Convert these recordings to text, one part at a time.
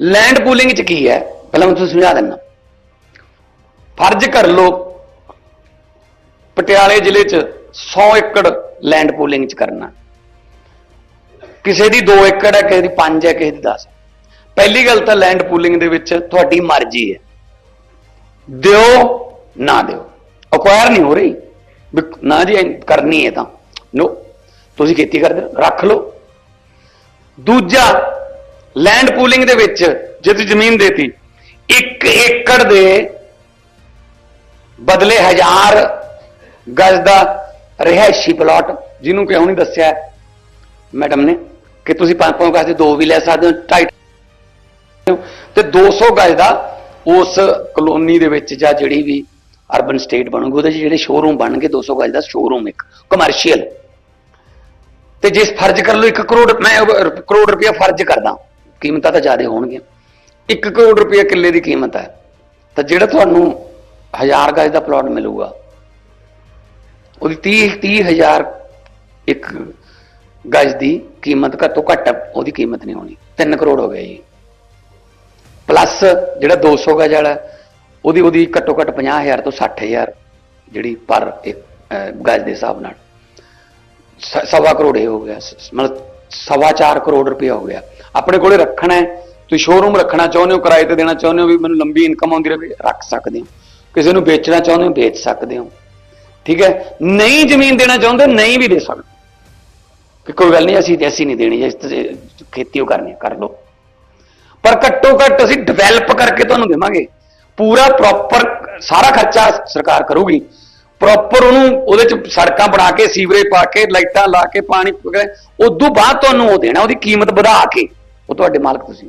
Land pooling ਚ ਕੀ ਹੈ? ਪਹਿਲਾਂ ਮੈਂ ਤੁਹਾਨੂੰ ਸਮਝਾ ਦਿੰਦਾ। ਫਰਜ਼ ਕਰ ਲਓ ਪਟਿਆਲੇ ਜ਼ਿਲ੍ਹੇ ਚ 100 ਏਕੜ ਲੈਂਡ ਪੂਲਿੰਗ ਚ ਕਰਨਾ। ਕਿਸੇ ਦੀ 2 ਏਕੜ ਹੈ ਕਿਸੇ ਦੀ 5 ਹੈ ਕਿਸੇ ਦੀ 10 ਪਹਿਲੀ ਗੱਲ ਤਾਂ ਲੈਂਡ ਪੂਲਿੰਗ ਦੇ ਵਿੱਚ ਤੁਹਾਡੀ ਮਰਜ਼ੀ ਹੈ। ਦਿਓ ਨਾ ਦਿਓ। ਅਕਵਾਇਰ ਨਹੀਂ ਹੋ ਰਹੀ। ਵੀ ਨਾ ਜੀ ਕਰਨੀ ਹੈ ਤਾਂ। ਨੋ ਤੁਸੀਂ ਖੇਤੀ ਕਰਦੇ ਹੋ, ਰੱਖ ਲਓ। ਦੂਜਾ ਲੈਂਡ ਪੂਲਿੰਗ ਦੇ ਵਿੱਚ ਜੇ ਤੁਸੀਂ ਜ਼ਮੀਨ ਦੇਤੀ 1 ਏਕੜ ਦੇ ਬਦਲੇ ਹਜ਼ਾਰ ਗਜ ਦਾ ਰਿਹਾਇਸ਼ੀ ਪਲਾਟ ਜਿਹਨੂੰ ਕਿਉਂ ਨਹੀਂ ਦੱਸਿਆ ਮੈਡਮ ਨੇ ਕਿ ਤੁਸੀਂ ਪੰਜ ਪੰਜ ਗਜ ਦੇ ਦੋ ਵੀ ਲੈ ਸਕਦੇ ਹੋ, ਢਾਈ ਤੇ 200 ਗਜ ਦਾ ਉਸ ਕਲੋਨੀ ਦੇ ਵਿੱਚ ਜਾਂ ਜਿਹੜੀ ਵੀ ਅਰਬਨ ਸਟੇਟ ਬਣੂਗੀ, ਉਹਦੇ 'ਚ ਜਿਹੜੇ ਸ਼ੋਰੂਮ ਬਣਨਗੇ 200 ਗਜ ਦਾ ਸ਼ੋਰੂਮ ਇੱਕ ਕਮਰਸ਼ੀਅਲ ਤੇ ਜਿਸ ਫਰਜ਼ ਕਰ ਲਓ 1 ਕਰੋੜ, ਮੈਂ ਕਰੋੜ ਰੁਪਇਆ ਫਰਜ਼ ਕਰਦਾ। ਕੀਮਤਾਂ ਤਾਂ ਜ਼ਿਆਦਾ ਹੋਣਗੀਆਂ। 1 ਕਰੋੜ ਰੁਪਇਆ ਕਿੱਲੇ ਦੀ ਕੀਮਤ ਹੈ। ਤਾਂ ਜਿਹੜਾ ਤੁਹਾਨੂੰ 1000 ਗਜ ਦਾ ਪਲਾਟ ਮਿਲੂਗਾ, ਉਹਦੀ 30 30000 ਇੱਕ ਗਜ ਦੀ ਕੀਮਤ ਘੱਟੋ ਘੱਟ ਉਹਦੀ ਕੀਮਤ ਨਹੀਂ ਹੋਣੀ। 3 ਕਰੋੜ ਹੋ ਗਿਆ ਜੀ। ਪਲੱਸ ਜਿਹੜਾ 200 ਗਜ ਵਾਲਾ, ਉਹਦੀ ਉਹਦੀ ਘੱਟੋ ਘੱਟ 50000 ਤੋਂ 60000 ਜਿਹੜੀ ਪਰ ਇੱਕ ਗਜ ਦੇ ਹਿਸਾਬ ਨਾਲ। ਸਵਾ ਕਰੋੜ ਇਹ ਹੋ ਗਿਆ। ਮਤਲਬ ਸਵਾ ਚਾਰ ਕਰੋੜ ਰੁਪਏ ਹੋ ਗਿਆ। ਆਪਣੇ ਕੋਲੇ ਰੱਖਣਾ ਹੈ। ਤੁਸੀਂ ਸ਼ੋਰੂਮ ਰੱਖਣਾ ਚਾਹੁੰਦੇ ਹੋ ਕਿਰਾਏ ਤੇ ਦੇਣਾ ਚਾਹੁੰਦੇ ਹੋ ਵੀ ਮੈਨੂੰ ਲੰਬੀ ਇਨਕਮ ਆਉਂਦੀ ਰਹੇ ਰੱਖ ਸਕਦੇ ਹੋ। ਕਿਸੇ ਨੂੰ ਵੇਚਣਾ ਚਾਹੁੰਦੇ ਹੋ ਵੇਚ ਸਕਦੇ ਹੋ। ਠੀਕ ਹੈ? ਨਹੀਂ ਜ਼ਮੀਨ ਦੇਣਾ ਚਾਹੁੰਦੇ ਨਹੀਂ ਵੀ ਦੇ ਸਕਦੇ। ਕਿ ਕੋਈ ਗੱਲ ਨਹੀਂ ਅਸੀਂ ਐਸੀ ਨਹੀਂ ਦੇਣੀ ਇਸ ਤੇ ਖੇਤੀ ਉਹ ਕਰਨੀ ਹੈ, ਕਰ ਲਓ। ਪਰ ਘੱਟੋ ਘੱਟ ਅਸੀਂ ਡਿਵੈਲਪ ਕਰਕੇ ਤੁਹਾਨੂੰ ਦੇਵਾਂਗੇ। ਪੂਰਾ ਪ੍ਰੋਪਰ ਸਾਰਾ ਖਰਚਾ ਸਰਕਾਰ ਕਰੂਗੀ। ਪ੍ਰੋਪਰ ਉਹਨੂੰ ਉਹਦੇ ਚ ਸੜਕਾਂ ਬਣਾ ਕੇ ਸੀਵਰੇਜ ਪਾ ਕੇ ਲਾਈਟਾਂ ਲਾ ਕੇ ਪਾਣੀ ਉਦੋਂ ਬਾਅਦ ਤੁਹਾਨੂੰ ਉਹ ਦੇਣਾ ਉਹਦੀ ਕੀਮਤ ਵਧਾ ਕੇ। ਉਹ ਤੁਹਾਡੇ ਮਾਲਕ ਤੁਸੀਂ।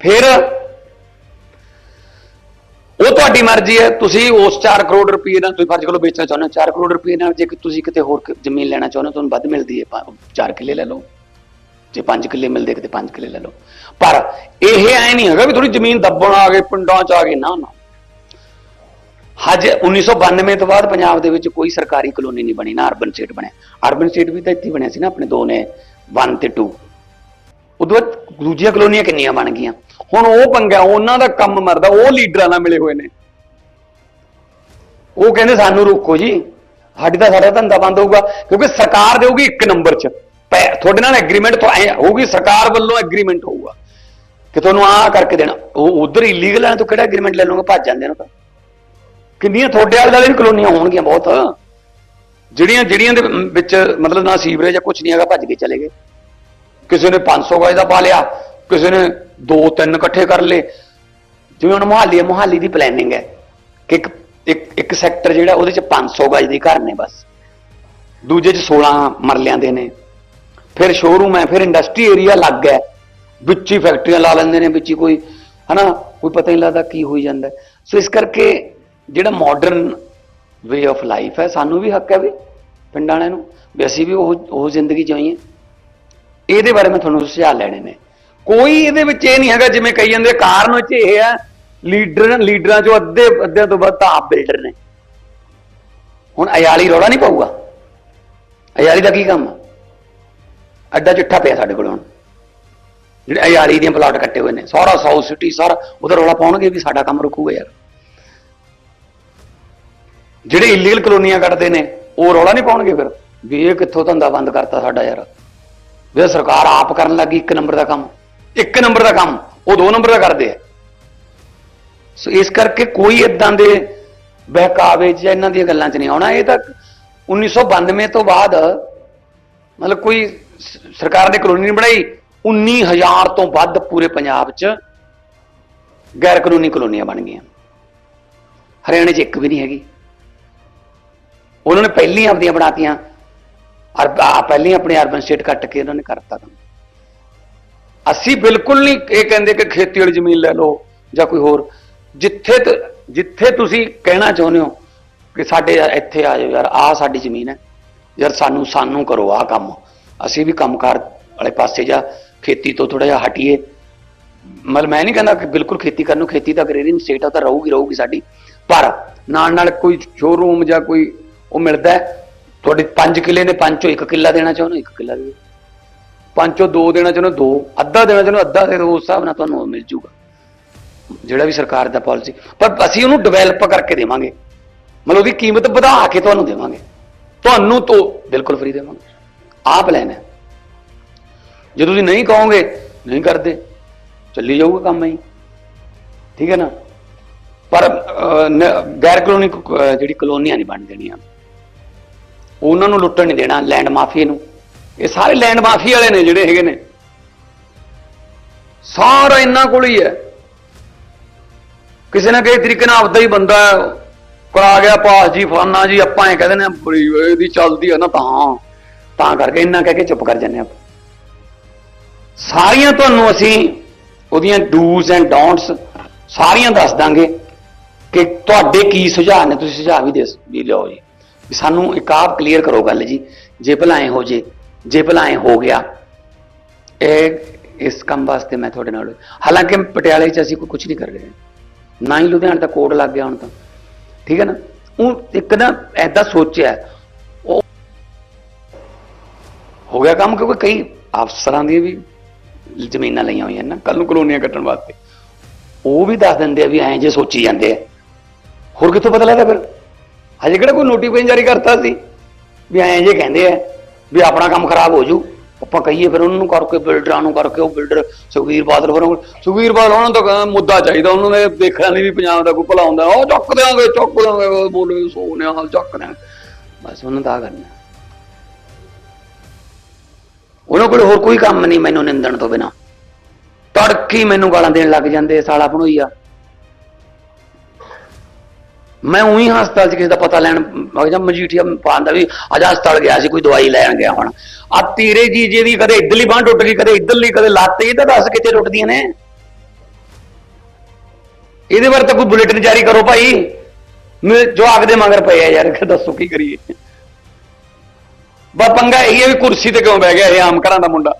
ਫਿਰ ਉਹ ਤੁਹਾਡੀ ਮਰਜ਼ੀ ਹੈ, ਤੁਸੀਂ ਉਸ 4 ਕਰੋੜ ਰੁਪਏ ਨਾਲ ਤੁਸੀਂ ਫਰਜ਼ ਕਰੋ ਵੇਚਣਾ ਚਾਹੁੰਦੇ ਹੋ। 4 ਕਰੋੜ ਰੁਪਏ ਨਾਲ ਜੇ ਤੁਸੀਂ ਕਿਤੇ ਹੋਰ ਜ਼ਮੀਨ ਲੈਣਾ ਚਾਹੁੰਦੇ ਹੋ, ਤੁਹਾਨੂੰ ਵੱਧ ਮਿਲਦੀ ਹੈ। 4 ਕਿੱਲੇ ਲੈ ਲਓ। ਜੇ 5 ਕਿੱਲੇ ਮਿਲਦੇ ਕਿਤੇ 5 ਕਿੱਲੇ ਲੈ ਲਓ। ਪਰ ਇਹ ਐ ਨਹੀਂ ਹੈਗਾ ਵੀ ਥੋੜੀ ਜ਼ਮੀਨ ਦੱਬਣ ਆ ਗਏ, ਪਿੰਡਾਂ ਚ ਆ ਗਏ। ਨਾ ਨਾ। ਹਜ 1992 ਤੋਂ ਬਾਅਦ ਪੰਜਾਬ ਦੇ ਵਿੱਚ ਕੋਈ ਸਰਕਾਰੀ ਕਲੋਨੀ ਨਹੀਂ ਬਣੀ, ਨਾ ਅਰਬਨ ਸਟੇਟ ਬਣਿਆ। ਅਰਬਨ ਸਟੇਟ ਵੀ ਤਾਂ ਇੱਥੇ ਬਣਿਆ ਸੀ ਨਾ ਆਪਣੇ ਦੋ ਨੇ। 1 ਤੇ 2 ਉਦੋਂ ਬਾਅਦ ਦੂਜੀਆਂ ਕਲੋਨੀਆਂ ਕਿੰਨੀਆਂ ਬਣ ਗਈਆਂ? ਹੁਣ ਉਹ ਪੰਗਾ, ਉਹਨਾਂ ਦਾ ਕੰਮ ਮਰਦਾ, ਉਹ ਲੀਡਰਾਂ ਨਾਲ ਮਿਲੇ ਹੋਏ ਨੇ। ਉਹ ਕਹਿੰਦੇ ਸਾਨੂੰ ਰੋਕੋ ਜੀ, ਸਾਡੀ ਤਾਂ ਸਾਡਾ ਧੰਦਾ ਬੰਦ ਹੋਊਗਾ, ਕਿਉਂਕਿ ਸਰਕਾਰ ਦੇਊਗੀ ਇੱਕ ਨੰਬਰ 'ਚ। ਪੈ- ਤੁਹਾਡੇ ਨਾਲ ਐਗਰੀਮੈਂਟ ਤੋਂ ਐ ਹੋਊਗੀ, ਸਰਕਾਰ ਵੱਲੋਂ ਐਗਰੀਮੈਂਟ ਹੋਊਗਾ। ਕਿ ਤੁਹਾਨੂੰ ਆਹ ਕਰਕੇ ਦੇਣਾ। ਉਹ ਉਧਰ ਇਲੀਗਲ ਹੈ ਤਾਂ ਕਿਹੜਾ ਐਗਰੀਮੈਂਟ ਲੈ ਲਓਗੇ, ਭੱਜ ਜਾਂਦੇ ਨੇ ਤਾਂ। ਕਿੰਨੀਆਂ ਤੁਹਾਡੇ ਵਾਲੇ ਵਾਲੇ ਕਲੋਨੀਆਂ ਹੋਣਗੀਆਂ ਬਹੁਤ। ਜਿਹੜੀਆਂ ਜਿਹੜੀਆਂ ਦੇ ਵਿੱਚ ਮਤਲਬ ਨਾ ਸੀਵਰੇਜ ਜਾਂ ਕੁਝ ਨਹੀਂ ਹੈਗਾ, ਭੱਜ ਕੇ ਚਲੇ ਗਏ। ਕਿਸੇ ਨੇ 500 ਗਜ ਦਾ ਪਾ ਲਿਆ, ਕਿਸੇ ਨੇ ਦੋ ਤਿੰਨ ਇਕੱਠੇ ਕਰ ਲਏ। ਜਿਵੇਂ ਹੁਣ ਮੁਹਾਲੀ ਹੈ, ਮੁਹਾਲੀ ਦੀ ਪਲੈਨਿੰਗ ਹੈ ਕਿ ਇੱਕ ਇੱਕ ਇੱਕ ਸੈਕਟਰ ਜਿਹੜਾ ਉਹਦੇ ਚ 500 ਗਜ ਦੇ ਘਰ ਨੇ ਬਸ। ਦੂਜੇ ਚ 16 ਮਰਲਿਆਂ ਦੇ ਨੇ। ਫਿਰ ਸ਼ੋਰੂਮ ਹੈ, ਫਿਰ ਇੰਡਸਟਰੀ ਏਰੀਆ ਲੱਗ ਹੈ। ਵਿੱਚ ਹੀ ਫੈਕਟਰੀਆਂ ਲਾ ਲੈਂਦੇ ਨੇ, ਵਿੱਚ ਹੀ ਕੋਈ, ਹਨਾ, ਕੋਈ ਪਤਾ ਨਹੀਂ ਲੱਗਦਾ ਕੀ ਹੋਈ ਜਾਂਦਾ। ਸੋ ਇਸ ਕਰਕੇ ਜਿਹੜਾ ਮਾਡਰਨ ਵੇ ਆਫ ਲਾਈਫ ਹੈ, ਸਾਨੂੰ ਵੀ ਹੱਕ ਹੈ ਵੀ ਪਿੰਡਾਂ ਵਾਲਿਆਂ ਨੂੰ, ਵੀ ਅਸੀਂ ਵੀ ਉਹ ਉਹ ਜ਼ਿੰਦਗੀ ਜਿਉਈਏ। ਇਹਦੇ ਬਾਰੇ ਮੈਂ ਤੁਹਾਨੂੰ ਸੁਝਾਅ ਲੈਣੇ ਨੇ। ਕੋਈ ਇਹਦੇ ਵਿੱਚ ਇਹ ਨਹੀਂ ਹੈਗਾ, ਜਿਵੇਂ ਕਹੀ ਜਾਂਦੇ ਕਾਰਨ ਵਿੱਚ ਇਹ ਹੈ, ਲੀਡਰ, ਲੀਡਰਾਂ ਚੋਂ ਅੱਧੇ, ਅੱਧਿਆਂ ਤੋਂ ਵੱਧ ਤਾਂ ਆਪ ਬਿਲਡਰ ਨੇ। ਹੁਣ ਅਯਾਲੀ ਰੌਲਾ ਨਹੀਂ ਪਊਗਾ। ਅਯਾਲੀ ਦਾ ਕੀ ਕੰਮ ਅੱਡਾ ਚਿੱਠਾ ਪਿਆ ਸਾਡੇ ਕੋਲ ਹੁਣ। ਜਿਹੜੇ ਅਯਾਲੀ ਦੀਆਂ ਪਲਾਟ ਕੱਟੇ ਹੋਏ ਨੇ, ਸਾਰਾ ਸਾਊਥ ਸਿਟੀ, ਸਾਰਾ, ਉਹਦਾ ਰੌਲਾ ਪਾਉਣਗੇ ਵੀ ਸਾਡਾ ਕੰਮ ਰੁਕੂਗਾ ਯਾਰ। ਜਿਹੜੇ ਇਲੀਗਲ ਕਲੋਨੀਆਂ ਕੱਢਦੇ ਨੇ, ਉਹ ਰੌਲਾ ਨਹੀਂ ਪਾਉਣਗੇ ਫਿਰ? ਵੀ ਇਹ ਕਿੱਥੋਂ ਧੰਦਾ ਬੰਦ ਕਰਤਾ ਸਾਡਾ ਯਾਰ? ਵੀ ਸਰਕਾਰ ਆਪ ਕਰਨ ਲੱਗੀ ਇੱਕ ਨੰਬਰ ਦਾ ਕੰਮ। ਇੱਕ ਨੰਬਰ ਦਾ ਕੰਮ, ਉਹ ਦੋ ਨੰਬਰ ਦਾ ਕਰਦੇ ਆ। ਸੋ ਇਸ ਕਰਕੇ ਕੋਈ ਇਦਾਂ ਦੇ ਬਹਿਕਾਵੇ ਜਾਂ ਇਹਨਾਂ ਦੀਆਂ ਗੱਲਾਂ 'ਚ ਨਹੀਂ ਆਉਣਾ। ਇਹ ਤਾਂ 1992 ਤੋਂ ਬਾਅਦ ਮਤਲਬ ਕੋਈ ਸਰਕਾਰ ਨੇ ਕਲੋਨੀ ਨਹੀਂ ਬਣਾਈ 19000 ਤੋਂ ਵੱਧ ਪੂਰੇ ਪੰਜਾਬ 'ਚ ਗੈਰ ਕਾਨੂੰਨੀ ਕਲੋਨੀਆਂ ਬਣ ਗਈਆਂ। ਹਰਿਆਣੇ 'ਚ ਇੱਕ ਵੀ ਨਹੀਂ ਹੈਗੀ। ਉਹਨਾਂ ਨੇ ਪਹਿਲੀ ਆਪਦੀਆਂ ਬਣਾਤੀਆਂ। ਅਰ ਆ ਪਹਿਲੀਆਂ ਆਪਣੇ ਅਰਬਨ ਸਟੇਟ ਕੱਟ ਕੇ ਉਹਨਾਂ ਨੇ ਕਰਤਾ। ਕੰਮ ਅਸੀਂ ਬਿਲਕੁਲ ਨਹੀਂ ਇਹ ਕਹਿੰਦੇ ਕਿ ਖੇਤੀ ਵਾਲੀ ਜ਼ਮੀਨ ਲੈ ਲਓ ਜਾਂ ਕੋਈ ਹੋਰ। ਜਿੱਥੇ ਤ- ਜਿੱਥੇ ਤੁਸੀਂ ਕਹਿਣਾ ਚਾਹੁੰਦੇ ਹੋ ਕਿ ਸਾਡੇ ਇੱਥੇ ਆ ਜਾਓ ਯਾਰ, ਆਹ ਸਾਡੀ ਜ਼ਮੀਨ ਹੈ। ਯਾਰ ਸਾਨੂੰ ਸਾਨੂੰ ਕਰੋ ਆਹ ਕੰਮ। ਅਸੀਂ ਵੀ ਕੰਮਕਾਰ ਵਾਲੇ ਪਾਸੇ ਜਾਂ ਖੇਤੀ ਤੋਂ ਥੋੜਾ ਜਿਹਾ ਹਟੀਏ। ਮਤਲਬ ਮੈਂ ਨਹੀਂ ਕਹਿੰਦਾ ਕਿ ਬਿਲਕੁਲ ਖੇਤੀ ਕਰਨ ਨੂੰ ਖੇਤੀ ਤਾਂ ਗ੍ਰੇਰੀਨ ਸਟੇਟ ਆ ਤਾਂ ਰਹੂਗੀ ਰਹੂਗੀ ਸਾਡੀ। ਪਰ ਨਾਲ ਨਾਲ ਕੋਈ ਸ਼ੋਰੂਮ ਜਾਂ ਕੋਈ ਉਹ ਮਿਲਦਾ ਤੁਹਾਡੇ 5 ਕਿੱਲੇ ਨੇ ਪੰਜ ਚੋਂ ਇੱਕ ਕਿੱਲਾ ਦੇਣਾ ਚਾਹੁੰਦੇ ਹੋ, ਇੱਕ ਕਿੱਲਾ ਦੇ ਪੰਜ ਚੋਂ ਦੋ ਦੇਣਾ ਚਾਹੁੰਦੇ ਹੋ, ਦੋ। ਅੱਧਾ ਦੇਣਾ ਚਾਹੁੰਦੇ ਹੋ, ਅੱਧਾ ਦੇ ਉਸ ਹਿਸਾਬ ਨਾਲ ਤੁਹਾਨੂੰ ਉਹ ਮਿਲ ਜੂਗਾ। ਜਿਹੜਾ ਵੀ ਸਰਕਾਰ ਦਾ ਪਾਲਿਸੀ ਪਰ ਅਸੀਂ ਉਹਨੂੰ ਡਿਵੈਲਪ ਕਰਕੇ ਦੇਵਾਂਗੇ। ਮਤਲਬ ਉਹਦੀ ਕੀਮਤ ਵਧਾ ਕੇ ਤੁਹਾਨੂੰ ਦੇਵਾਂਗੇ। ਤੁਹਾਨੂੰ ਤੋਂ ਬਿਲਕੁਲ ਫ੍ਰੀ ਦੇਵਾਂਗੇ। ਆਹ ਪਲਾਨ ਹੈ। ਜੇ ਤੁਸੀਂ ਨਹੀਂ ਕਹੋਗੇ ਨਹੀਂ ਕਰਦੇ। ਚੱਲੀ ਜਾਊਗਾ ਕੰਮ ਹੀ। ਠੀਕ ਹੈ ਨਾ? ਪਰ ਗੈਰ ਕਲੋਨੀ ਜਿਹੜੀ ਕਲੋਨੀਆਂ ਨਹੀਂ ਬਣ ਦੇਣੀਆਂ। ਉਹਨਾਂ ਨੂੰ ਲੁੱਟਣ ਨਹੀਂ ਦੇਣਾ ਲੈਂਡ ਮਾਫੀਏ ਨੂੰ। ਇਹ ਸਾਰੇ ਲੈਂਡ ਮਾਫੀ ਵਾਲੇ ਨੇ ਜਿਹੜੇ ਹੈਗੇ ਨੇ। ਸਾਰਾ ਇਹਨਾਂ ਕੋਲ ਹੀ ਹੈ। ਕਿਸੇ ਨਾ ਕਿਸੇ ਤਰੀਕੇ ਨਾਲ ਆਪਦਾ ਹੀ ਬੰਦਾ ਕਰਾ ਗਿਆ ਪਾਸ ਜੀ, ਫਲਾਨਾ ਜੀ, ਆਪਾਂ ਇਹ ਕਹਿੰਦੇ ਨੇ, ਬੜੀ ਇਹਦੀ ਚੱਲਦੀ ਹੈ ਨਾ ਤਾਂ। ਤਾਂ ਕਰਕੇ ਇੰਨਾ ਕਹਿ ਕੇ ਚੁੱਪ ਕਰ ਜੰਨੇ ਆਪਾਂ। ਸਾਰੀਆਂ ਤੁਹਾਨੂੰ ਅਸੀਂ ਉਹਦੀਆਂ ਡੂਸ ਐਂਡ ਡੋਂਟਸ ਸਾਰੀਆਂ ਦੱਸ ਦਾਂਗੇ ਕਿ ਤੁਹਾਡੇ ਕੀ ਸੁਝਾਅ ਨੇ, ਤੁਸੀਂ ਸੁਝਾਅ ਵੀ ਦੇ ਵੀ ਲਿਓ ਜੀ। ਸਾਨੂੰ ਇੱਕ ਆਪ ਕਲੀਅਰ ਕਰੋ ਗੱਲ ਜੀ। ਜੇ ਭਲਾ ਐਂ ਹੋ ਜੇ ਜੇ ਭਲਾ ਐਂ ਹੋ ਗਿਆ, ਇਹ, ਇਸ ਕੰਮ ਵਾਸਤੇ ਮੈਂ ਤੁਹਾਡੇ ਨਾਲ, ਹਾਲਾਂਕਿ ਪਟਿਆਲੇ 'ਚ ਅਸੀਂ ਕੋਈ ਕੁਝ ਨਹੀਂ ਕਰ ਰਹੇ। ਨਾ ਹੀ ਲੁਧਿਆਣੇ ਦਾ ਕੋਡ ਲੱਗ ਗਿਆ ਹੁਣ ਤਾਂ। ਠੀਕ ਹੈ ਨਾ? ਉਹ ਇੱਕ ਨਾ ਐਦਾਂ ਸੋਚਿਆ, ਉਹ ਹੋ ਗਿਆ ਕੰਮ ਕਿਉਂਕਿ ਕਈ ਅਫਸਰਾਂ ਦੀ ਵੀ ਜ਼ਮੀਨਾਂ ਲਈਆਂ ਹੋਈਆਂ ਨਾ ਕੱਲ ਨੂੰ ਕਲੋਨੀਆਂ ਕੱਟਣ ਵਾਸਤੇ। ਉਹ ਵੀ ਦੱਸ ਦਿੰਦੇ ਆ ਵੀ ਐਂ ਜੇ ਸੋਚੀ ਜਾਂਦੇ ਆ। ਹੋਰ ਕਿੱਥੋਂ ਪਤਾ ਲੱਗਦਾ ਫਿਰ? ਹਜੇ ਕਿਹੜਾ ਕੋਈ ਨੋਟੀਫਿਕੇਸ਼ਨ ਜਾਰੀ ਕਰਤਾ ਸੀ? ਵੀ ਐਂ ਜੇ ਕਹਿੰਦੇ ਆ ਵੀ ਆਪਣਾ ਕੰਮ ਖਰਾਬ ਹੋ ਜੂ ਆਪਾਂ ਕਹੀਏ ਫਿਰ ਉਹਨਾਂ ਨੂੰ ਕਰਕੇ ਬਿਲਡਰਾਂ ਨੂੰ ਕਰਕੇ, ਉਹ ਬਿਲਡਰ ਸੁਖਵੀਰ ਬਾਦਲ ਹੋਰਾਂ ਸੁਖਵੀਰ ਬਾਦਲ ਉਹਨਾਂ ਦਾ ਕਹਿੰਦਾ ਮੁੱਦਾ ਚਾਹੀਦਾ, ਉਹਨਾਂ ਨੇ ਦੇਖਣਾ ਨਹੀਂ ਵੀ ਪੰਜਾਬ ਦਾ ਕੋਈ ਭਲਾ ਹੁੰਦਾ। ਉਹ ਚੱਕ ਦਿਆਂਗੇ ਚੱਕ ਦਿਆਂਗੇ ਬੋਲੇ ਸੋਨੇ ਹਾਲ ਚੱਕ ਦਿਆਂਗੇ। ਬਸ ਉਹਨਾਂ ਦਾ ਕਰਨਾ। ਉਹਨਾਂ ਕੋਲ ਹੋਰ ਕੋਈ ਕੰਮ ਨਹੀਂ ਮੈਨੂੰ ਨਿੰਦਣ ਤੋਂ ਬਿਨਾ। ਤੜਕੀ ਮੈਨੂੰ ਗਾਲਾਂ ਦੇਣ ਲੱਗ ਜਾਂਦੇ ਸਾਲਾ ਬਣੋਈਆ ਮੈਂ ਉਹੀ ਹਸਪਤਾਲ 'ਚ ਕਿਸੇ ਦਾ ਪਤਾ ਲੈਣ, ਮੈਂ ਜਾਂ ਮਜੀਠੀਆ ਪਾਉਂਦਾ ਵੀ ਅੱਜ ਹਸਪਤਾਲ ਗਿਆ ਸੀ, ਕੋਈ ਦਵਾਈ ਲੈਣ ਗਿਆ ਹੁਣ। ਆ ਤੀਰੇ ਜੀ ਜੇ ਜਿਹਦੀ ਕਦੇ ਇੱਧਰਲੀ ਬਾਂਹ ਟੁੱਟ ਗਈ, ਕਦੇ ਇੱਧਰਲੀ, ਕਦੇ ਲੱਤ, ਇਹ ਤਾਂ ਦੱਸ ਕਿੱਥੇ ਟੁੱਟਦੀਆਂ ਨੇ। ਇਹਦੇ ਬਾਰੇ ਤਾਂ ਕੋਈ ਬੁਲੇਟਿਨ ਜਾਰੀ ਕਰੋ ਭਾਈ। ਮੈਂ ਜੋ ਦੇ ਮਗਰ ਪਏ ਆ ਯਾਰ ਦੱਸੋ ਕੀ ਕਰੀਏ। ਬਾ ਪੰਗਾ ਇਹ ਹੈ ਵੀ ਕੁਰਸੀ ਤੇ ਕਿਉਂ ਬਹਿ ਗਿਆ ਇਹ ਆਮ ਘਰਾਂ ਦਾ ਮੁੰਡਾ।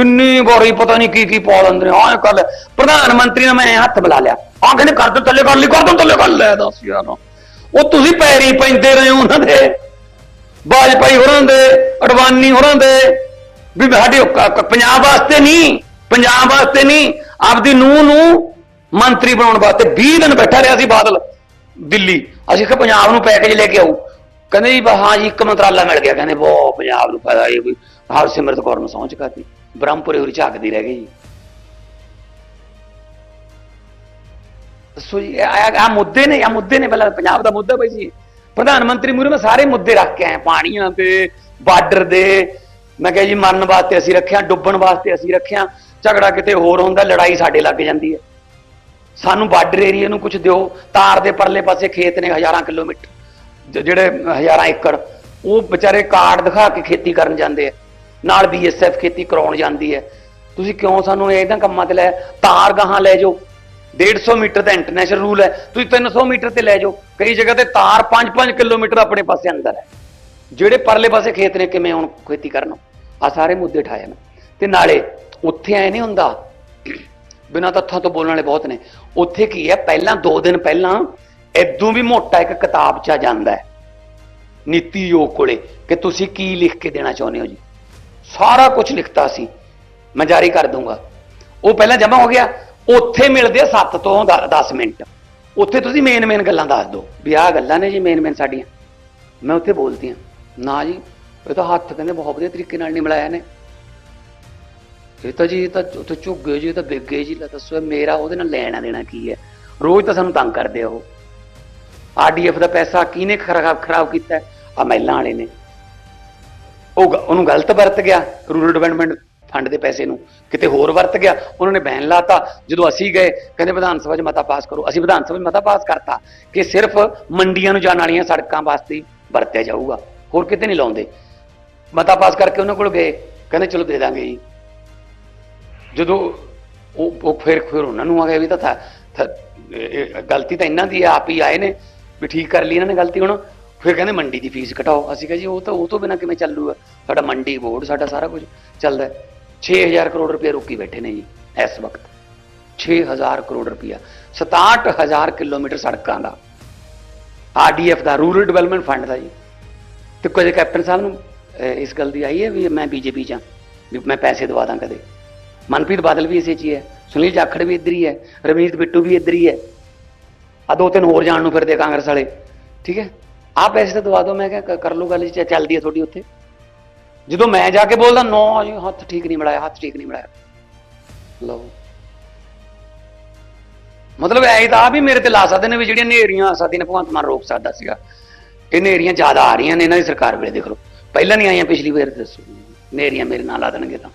ਕਿੰਨੀ ਵਾਰੀ ਪਤਾ ਨਹੀਂ ਕੀ ਕੀ ਪਾ ਲੈਂਦੇ ਨੇ। ਆਹ ਕੱਲ ਪ੍ਰਧਾਨ ਮੰਤਰੀ ਨੇ ਮੈਂ ਹੱਥ ਬੁਲਾ ਲਿਆ। ਆਹ ਕਹਿੰਦੇ ਕਰ ਦੋ ਥੱਲੇ ਕਰ ਲਈ, ਕਰ ਦੋ ਥੱਲੇ ਕਰ ਲੈ, ਦੱਸ ਯਾਰ। ਉਹ ਤੁਸੀਂ ਪੈਰੀ ਪੈਂਦੇ ਰਹੇ ਹੋ ਉਹਨਾਂ ਦੇ। ਬਾਜਪਾਈ ਹੋਰਾਂ ਦੇ, ਅਡਵਾਨੀ ਹੋਰਾਂ ਦੇ। ਵੀ ਸਾਡੇ ਪੰਜਾਬ ਵਾਸਤੇ ਨਹੀਂ ਪੰਜਾਬ ਵਾਸਤੇ ਨਹੀਂ ਆਪਦੀ ਨੂੰਹ ਨੂੰ ਮੰਤਰੀ ਬਣਾਉਣ ਵਾਸਤੇ 20 ਦਿਨ ਬੈਠਾ ਰਿਹਾ ਸੀ ਬਾਦਲ, ਦਿੱਲੀ। ਅਸੀਂ ਕਿ ਪੰਜਾਬ ਨੂੰ ਪੈਕੇਜ ਲੈ ਕੇ ਆਉ ਕਹਿੰਦੇ ਜੀ ਬਾ ਹਾਂ ਜੀ, ਇੱਕ ਮੰਤਰਾਲਾ ਮਿਲ ਗਿਆ। ਕਹਿੰਦੇ ਬਹੁਤ ਪੰਜਾਬ ਨੂੰ ਫਾਇਦਾ, ਇਹ ਵੀ ਹਰਸਿਮਰਤ ਕੌਰ ਨੂੰ ਸਹੁੰ ਚੁਕਾਤੀ ਬ੍ਰਹਮਪੁਰੇ ਉਰੀ ਝਾਕਦੀ ਰਹਿ ਗਈ। ਜੀ ਆ ਮੁੱਦੇ ਨੇ, ਆ ਮੁੱਦੇ ਨੇ ਪਹਿਲਾਂ ਪੰਜਾਬ ਦਾ ਮੁੱਦਾ ਬਈ ਜੀ। ਪ੍ਰਧਾਨ ਮੰਤਰੀ ਮੂਰੇ ਮੈਂ ਸਾਰੇ ਮੁੱਦੇ ਰੱਖ ਕੇ ਆਇਆ, ਪਾਣੀਆਂ ਤੇ ਬਾਰਡਰ ਦੇ। ਮੈਂ ਕਿਹਾ ਜੀ, ਮਰਨ ਵਾਸਤੇ ਅਸੀਂ ਰੱਖਿਆ, ਡੁੱਬਣ ਵਾਸਤੇ ਅਸੀਂ ਰੱਖਿਆ। ਝਗੜਾ ਕਿਤੇ ਹੋਰ ਹੁੰਦਾ ਲੜਾਈ ਸਾਡੇ ਲੱਗ ਜਾਂਦੀ ਹੈ। ਸਾਨੂੰ ਬਾਰਡਰ ਏਰੀਆ ਨੂੰ ਕੁਝ ਦਿਓ, ਤਾਰ ਦੇ ਪਰਲੇ ਪਾਸੇ ਖੇਤ ਨੇ ਹਜ਼ਾਰਾਂ ਕਿਲੋਮੀਟਰ ਜਿਹੜੇ ਹਜ਼ਾਰਾਂ ਏਕੜ, ਉਹ ਵਿਚਾਰੇ ਕਾਰਡ ਦਿਖਾ ਕੇ ਖੇਤੀ ਕਰਨ ਜਾਂਦੇ ਆ। ਨਾਲ ਬੀਐਸਐਫ ਖੇਤੀ ਕਰਾਉਣ ਜਾਂਦੀ ਹੈ। ਤੁਸੀਂ ਕਿਉਂ ਸਾਨੂੰ ਇਹਨਾਂ ਕੰਮਾਂ ਤੇ ਲੈ ਤਾਰ ਗਾਹਾਂ ਲੈ ਜਾਓ? 150 ਮੀਟਰ ਦਾ ਇੰਟਰਨੈਸ਼ਨਲ ਰੂਲ ਹੈ। ਤੁਸੀਂ 300 ਮੀਟਰ ਤੇ ਲੈ ਜਾਓ। ਕਈ ਜਗ੍ਹਾ ਤੇ ਤਾਰ 5-5 ਕਿਲੋਮੀਟਰ ਆਪਣੇ ਪਾਸੇ ਅੰਦਰ ਹੈ। ਜਿਹੜੇ ਪਰਲੇ ਪਾਸੇ ਖੇਤ ਨੇ ਕਿਵੇਂ ਹੁਣ ਖੇਤੀ ਕਰਨ? ਆ ਸਾਰੇ ਮੁੱਦੇ ਠਾਏ ਨੇ ਤੇ ਨਾਲੇ ਉੱਥੇ ਐ ਨਹੀਂ ਹੁੰਦਾ, ਬਿਨਾਂ ਤੱਥਾਂ ਤੋਂ ਬੋਲਣ ਵਾਲੇ ਬਹੁਤ ਨੇ, ਉੱਥੇ ਕੀ ਹੈ? ਪਹਿਲਾਂ 2 ਦਿਨ ਪਹਿਲਾਂ ਇਦੋਂ ਵੀ ਮੋਟਾ ਇੱਕ ਕਿਤਾਬ ਚ ਆ ਜਾਂਦਾ ਹੈ। ਨੀਤੀ ਯੋਗ ਕੋਲੇ ਕਿ ਤੁਸੀਂ ਕੀ ਲਿਖ ਕੇ ਦੇਣਾ ਚਾਹੁੰਦੇ ਹੋ ਜੀ? ਸਾਰਾ ਕੁਝ ਲਿਖਤਾ ਸੀ। ਮੈਂ ਜਾਰੀ ਕਰ ਦੂੰਗਾ। ਉਹ ਪਹਿਲਾਂ ਜਮ੍ਹਾਂ ਹੋ ਗਿਆ। ਉੱਥੇ ਮਿਲਦੇ 7 ਤੋਂ 10 ਮਿੰਟ। ਉੱਥੇ ਤੁਸੀਂ ਮੇਨ ਮੇਨ ਗੱਲਾਂ ਦੱਸ ਦਿਓ। ਵੀ ਆਹ ਗੱਲਾਂ ਨੇ ਜੀ ਮੇਨ ਮੇਨ ਸਾਡੀਆਂ। ਮੈਂ ਉੱਥੇ ਬੋਲਦੀ ਹਾਂ, ਨਾ ਜੀ, ਇਹ ਤਾਂ ਹੱਥ ਕਹਿੰਦੇ ਬਹੁਤ ਵਧੀਆ ਤਰੀਕੇ ਨਾਲ ਨਹੀਂ ਮਿਲਾਇਆ ਨੇ। ਇਹ ਤਾਂ ਜੀ, ਇਹ ਤਾਂ ਉੱਥੇ ਝੁੱਗੇ ਜੀ, ਇਹ ਤਾਂ ਵਿਗੇ ਜੀ, ਲੈ ਦੱਸੋ ਮੇਰਾ ਉਹਦੇ ਨਾਲ ਲੈਣਾ ਦੇਣਾ ਕੀ ਹੈ? ਰੋਜ਼ ਤਾਂ ਸਾਨੂੰ ਤੰਗ ਕਰਦੇ ਆ ਉਹ। ਆਰਡੀਐਫ ਦਾ ਪੈਸਾ ਕਿਹਨੇ ਖਰਾਬ ਖਰਾਬ ਕੀਤਾ? ਆ ਮਹਿਲਾਂ ਵਾਲੇ ਨੇ। ਉਹ ਉਹਨੂੰ ਗਲਤ ਵਰਤ ਗਿਆ ਰੂਰਲ ਡਿਵੈਲਪਮੈਂਟ ਫੰਡ ਦੇ ਪੈਸੇ ਨੂੰ। ਕਿਤੇ ਹੋਰ ਵਰਤ ਗਿਆ ਉਹਨਾਂ ਨੇ ਬੈਨ ਲਾਤਾ। ਜਦੋਂ ਅਸੀਂ ਗਏ ਕਹਿੰਦੇ ਵਿਧਾਨ ਸਭਾ 'ਚ ਮਤਾ ਪਾਸ ਕਰੋ। ਅਸੀਂ ਵਿਧਾਨ ਸਭਾ 'ਚ ਮਤਾ ਪਾਸ ਕਰਤਾ ਕਿ ਸਿਰਫ ਮੰਡੀਆਂ ਨੂੰ ਜਾਣ ਵਾਲੀਆਂ ਸੜਕਾਂ ਵਾਸਤੇ ਵਰਤਿਆ ਜਾਊਗਾ। ਹੋਰ ਕਿਤੇ ਨਹੀਂ ਲਾਉਂਦੇ। ਮਤਾ ਪਾਸ ਕਰਕੇ ਉਹਨਾਂ ਕੋਲ ਗਏ। ਕਹਿੰਦੇ ਚਲੋ ਦੇ ਦਾਂਗੇ ਜੀ। ਜਦੋਂ ਉਹ ਉਹ ਫਿਰ ਫਿਰ ਉਹਨਾਂ ਨੂੰ ਆ ਗਿਆ ਵੀ ਤਾਂ ਥਾ- ਗਲਤੀ ਤਾਂ ਇਹਨਾਂ ਦੀ ਹੈ, ਆਪ ਹੀ ਆਏ ਨੇ ਵੀ ਠੀਕ ਕਰ ਲਈ ਇਹਨਾਂ ਨੇ ਗਲਤੀ ਹੁਣ। ਫਿਰ ਕਹਿੰਦੇ ਮੰਡੀ ਦੀ ਫੀਸ ਘਟਾਓ। ਅਸੀਂ ਕਹਾਂ ਜੀ, ਉਹ ਤਾਂ ਉਹ ਤੋਂ ਬਿਨਾ ਕਿਵੇਂ ਚੱਲੂਗਾ ਸਾਡਾ ਮੰਡੀ ਬੋਰਡ, ਸਾਡਾ ਸਾਰਾ ਕੁਝ ਚੱਲਦਾ ਹੈ। 6000 ਕਰੋੜ ਰੁਪਏ ਰੋਕੀ ਬੈਠੇ ਨੇ ਜੀ ਇਸ ਵਕਤ। 6000 ਕਰੋੜ ਰੁਪਇਆ। 67000 ਕਿਲੋਮੀਟਰ ਸੜਕਾਂ ਦਾ। ਆਰਡੀਐਫ ਦਾ, ਰੂਰਲ ਡਿਵੈਲਪਮੈਂਟ ਫੰਡ ਦਾ ਜੀ। ਤੇ ਕਦੇ ਕੈਪਟਨ ਸਾਹਿਬ ਨੂੰ ਇਸ ਗੱਲ ਦੀ ਆਈ ਹੈ ਵੀ ਮੈਂ ਬੀਜੇਪੀ ਚ ਹਾਂ, ਵੀ ਮੈਂ ਪੈਸੇ ਦਵਾ ਦਾਂ ਕਦੇ। ਮਨਪ੍ਰੀਤ ਬਾਦਲ ਵੀ ਇਸੇ ਚ ਹੀ ਹੈ। ਸੁਨੀਲ ਜਾਖੜ ਵੀ ਇੱਧਰ ਹੀ ਹੈ। ਰਵਨੀਤ ਬਿੱਟੂ ਵੀ ਇੱਧਰ ਹੀ ਹੈ। ਆ ਦੋ ਤਿੰਨ ਹੋਰ ਜਾਣ ਨੂੰ ਫਿਰਦੇ ਕਾਂਗਰਸ ਵਾਲੇ। ਠੀਕ ਹੈ? ਆ ਪੈਸੇ ਤਾਂ ਦਵਾ ਦਿਓ, ਮੈਂ ਕਿਹਾ ਕਰ ਲਓ ਗੱਲ ਜੇ ਚੱਲਦੀ ਹੈ ਤੁਹਾਡੀ ਉੱਥੇ। ਜਦੋਂ ਮੈਂ ਜਾ ਕੇ ਬੋਲਦਾ, ਨੋ ਜੀ ਹੱਥ ਠੀਕ ਨਹੀਂ ਮਿਲਾਇਆ ਹੱਥ ਠੀਕ ਨਹੀਂ ਮਿਲਾਇਆ ਲਓ। ਮਤਲਬ ਐ ਤਾਂ ਆ ਵੀ ਮੇਰੇ ਤੇ ਲਾ ਸਕਦੇ ਨੇ ਵੀ ਜਿਹੜੀਆਂ ਨੇਰੀਆਂ ਆ ਸਕਦੀਆਂ ਨੇ ਭਗਵੰਤ ਮਾਨ ਰੋਕ ਸਕਦਾ ਸੀਗਾ। ਇਹ ਨੇਰੀਆਂ ਜ਼ਿਆਦਾ ਆ ਰਹੀਆਂ ਨੇ ਇਹਨਾਂ ਦੀ ਸਰਕਾਰ ਵੇਲੇ, ਦੇਖ ਲਓ। ਪਹਿਲਾਂ ਨਹੀਂ ਆਈਆਂ ਪਿਛਲੀ ਵਾਰ ਦੱਸੋ। ਨੇਰੀਆਂ ਮੇਰੇ ਨਾਲ ਲਾ ਦੇਣਗੇ ਤਾਂ।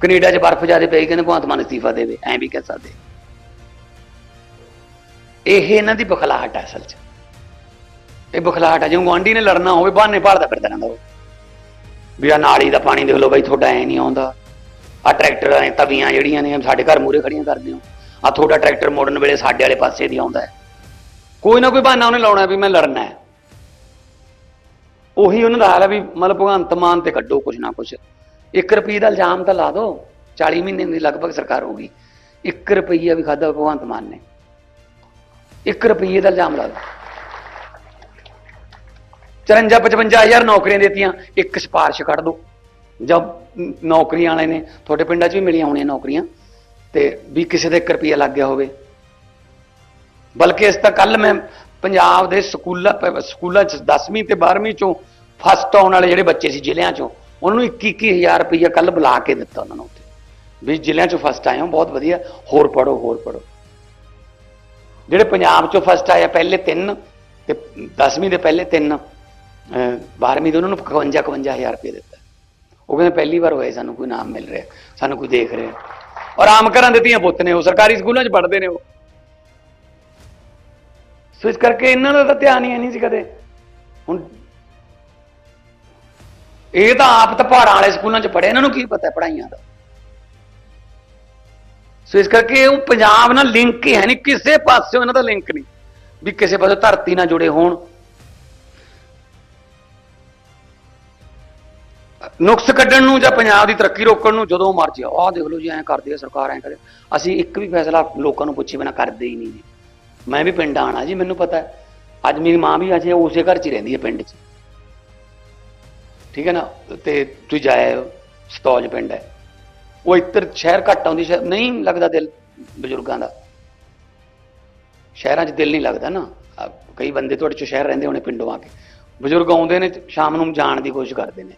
ਕੈਨੇਡਾ 'ਚ ਬਰਫ਼ ਜ਼ਿਆਦਾ ਪਈ, ਕਹਿੰਦੇ ਭਗਵੰਤ ਮਾਨ ਅਸਤੀਫਾ ਦੇਵੇ, ਐਂ ਵੀ ਕਹਿ ਸਕਦੇ। ਇਹ ਇਹਨਾਂ ਦੀ ਬਖਲਾਹਟ ਹੈ ਅਸਲ 'ਚ। ਇਹ ਬਖਲਾਹਟ ਹੈ ਜਿਵੇਂ ਗੁਆਂਢੀ ਨੇ ਲੜਨਾ ਹੋਵੇ, ਬਹਾਨੇ ਭਾਲਦਾ ਫਿਰਦਾ ਰਹਿੰਦਾ ਉਹ। ਵੀ ਆ ਨਾਲੀ ਦਾ ਪਾਣੀ ਦੇਖ ਲਓ ਬਾਈ, ਤੁਹਾਡਾ ਐ ਨਹੀਂ ਆਉਂਦਾ। ਆ ਟਰੈਕਟਰ ਐ, ਤਵੀਆਂ ਜਿਹੜੀਆਂ ਨੇ, ਸਾਡੇ ਘਰ ਮੂਰੇ ਖੜੀਆਂ ਕਰਦੇ ਹੋ। ਆ ਤੁਹਾਡਾ ਟਰੈਕਟਰ ਮੋੜਨ ਵੇਲੇ ਸਾਡੇ ਵਾਲੇ ਪਾਸੇ ਦੀ ਆਉਂਦਾ ਕੋਈ ਨਾ ਕੋਈ ਬਹਾਨਾ ਉਹਨੇ ਲਾਉਣਾ ਵੀ ਮੈਂ ਲੜਨਾ ਹੈ। ਉਹੀ ਉਹਨਾਂ ਦਾ ਹਾਲ ਹੈ ਵੀ ਮਤਲਬ ਭਗਵੰਤ ਮਾਨ ਤੇ ਕੱਢੋ ਕੁਛ ਨਾ ਕੁਛ। 1 ਰੁਪਏ ਦਾ ਇਲਜ਼ਾਮ ਤਾਂ ਲਾ ਦਿਓ 40 ਮਹੀਨੇ ਦੀ ਲਗਭਗ ਸਰਕਾਰ ਹੋ ਗਈ 1 ਰੁਪਈਆ ਵੀ ਖਾਦਾ ਭਗਵੰਤ ਮਾਨ ਨੇ। 1 ਰੁਪਈਏ ਦਾ ਇਲਜ਼ਾਮ ਲਾ ਦਿਓ। 54 55000 ਨੌਕਰੀਆਂ ਦਿੱਤੀਆਂ, ਇੱਕ ਸਿਫਾਰਿਸ਼ ਕੱਢ ਦਿਓ ਜਦ ਨੌਕਰੀਆਂ ਵਾਲੇ ਨੇ, ਤੁਹਾਡੇ ਪਿੰਡਾਂ 'ਚ ਵੀ ਮਿਲੀਆਂ ਹੋਣੀਆਂ ਨੌਕਰੀਆਂ, ਤੇ ਵੀ ਕਿਸੇ ਦੇ 1 ਰੁਪਈਆ ਲੱਗ ਗਿਆ ਹੋਵੇ। ਬਲਕਿ ਇਸ ਤਾਂ ਕੱਲ ਮੈਂ ਪੰਜਾਬ ਦੇ ਸਕੂਲਾਂ ਪ- ਸਕੂਲਾਂ 'ਚ 10ਵੀਂ ਤੇ 12ਵੀਂ 'ਚੋਂ ਫਸਟ ਆਉਣ ਵਾਲੇ ਜਿਹੜੇ ਬੱਚੇ ਸੀ ਜ਼ਿਲ੍ਹਿਆਂ 'ਚੋਂ, ਉਹਨਾਂ ਨੂੰ 21-21000 ਰੁਪਈਆ ਕੱਲ ਬੁਲਾ ਕੇ ਦਿੱਤਾ ਉਹਨਾਂ ਨੂੰ ਉੱਥੇ। ਵੀ ਜ਼ਿਲ੍ਹਿਆਂ 'ਚੋਂ ਫਸਟ ਆਏ ਹੋ, ਬਹੁਤ ਵਧੀਆ, ਹੋਰ ਪੜੋ ਹੋਰ ਪੜੋ ਜਿਹੜੇ ਪੰਜਾਬ 'ਚੋਂ ਫਸਟ ਆਏ ਆ, ਪਹਿਲੇ ਤਿੰਨ ਤੇ 10ਵੀਂ ਦੇ ਪਹਿਲੇ ਤਿੰਨ 12ਵੀਂ ਦੇ ਉਹਨਾਂ ਨੂੰ 55 51000 ਰੁਪਏ ਦਿੱਤਾ। ਉਹ ਕਹਿੰਦੇ ਪਹਿਲੀ ਵਾਰ ਹੋਏ ਸਾਨੂੰ ਕੋਈ ਨਾਮ ਮਿਲ ਰਿਹਾ, ਸਾਨੂੰ ਕੋਈ ਦੇਖ ਰਿਹਾ। ਔਰ ਆਮ ਘਰਾਂ ਦੇ ਧੀਆਂ ਪੁੱਤ ਨੇ ਉਹ, ਸਰਕਾਰੀ ਸਕੂਲਾਂ 'ਚ ਪੜ੍ਹਦੇ ਨੇ ਉਹ। ਸੋ ਇਸ ਕਰਕੇ ਇਹਨਾਂ ਦਾ ਤਾਂ ਧਿਆਨ ਹੀ ਨਹੀਂ ਸੀ ਕਦੇ। ਹੁਣ ਇਹ ਤਾਂ ਆਪ ਤਾਂ ਪਹਾੜਾਂ ਵਾਲੇ ਸਕੂਲਾਂ 'ਚ ਪੜ੍ਹੇ ਇਹਨਾਂ ਨੂੰ ਕੀ ਪਤਾ ਪੜ੍ਹਾਈਆਂ ਦਾ। ਸੋ ਇਸ ਕਰਕੇ ਉਹ ਪੰਜਾਬ ਨਾਲ ਲਿੰਕ ਹੀ ਹੈ ਨਹੀਂ, ਕਿਸੇ ਪਾਸਿਓਂ ਇਹਨਾਂ ਦਾ ਲਿੰਕ ਨਹੀਂ। ਵੀ ਕਿਸੇ ਪਾਸੇ ਧਰਤੀ ਨਾਲ ਜੁੜੇ ਹੋਣ ਨੁਕਸ ਕੱਢਣ ਨੂੰ ਜਾਂ ਪੰਜਾਬ ਦੀ ਤਰੱਕੀ ਰੋਕਣ ਨੂੰ ਜਦੋਂ ਮਰਜ਼ੀ ਆਹ ਦੇਖ ਲਓ ਜੀ, ਐਂ ਕਰਦੇ ਆ ਸਰਕਾਰ, ਐਂ ਕਰੇ। ਅਸੀਂ ਇੱਕ ਵੀ ਫੈਸਲਾ ਲੋਕਾਂ ਨੂੰ ਪੁੱਛੇ ਬਿਨਾ ਕਰਦੇ ਹੀ ਨਹੀਂ ਜੀ। ਮੈਂ ਵੀ ਪਿੰਡ ਆਣਾ ਜੀ, ਮੈਨੂੰ ਪਤਾ ਹੈ। ਅੱਜ ਮੇਰੀ ਮਾਂ ਵੀ ਅਜੇ ਉਸੇ ਘਰ 'ਚ ਹੀ ਰਹਿੰਦੀ ਹੈ ਪਿੰਡ 'ਚ। ਠੀਕ ਹੈ ਨਾ? ਤੇ ਤੁਸੀਂ ਜਾਏ ਸਤੌਜ ਪਿੰਡ ਹੈ। ਉਹ ਇੱਧਰ ਸ਼ਹਿਰ ਘੱਟ ਆਉਂਦੀ, ਸ਼ਹਿਰ ਨਹੀਂ ਲੱਗਦਾ ਦਿਲ ਬਜ਼ੁਰਗਾਂ ਦਾ। ਸ਼ਹਿਰਾਂ 'ਚ ਦਿਲ ਨਹੀਂ ਲੱਗਦਾ ਨਾ। ਕਈ ਬੰਦੇ ਤੁਹਾਡੇ 'ਚ ਸ਼ਹਿਰ ਰਹਿੰਦੇ ਹੋਣੇ ਪਿੰਡੋਂ ਆ ਕੇ। ਬਜ਼ੁਰਗ ਆਉਂਦੇ ਨੇ, ਸ਼ਾਮ ਨੂੰ ਜਾਣ ਦੀ ਕੋਸ਼ਿਸ਼ ਕਰਦੇ ਨੇ।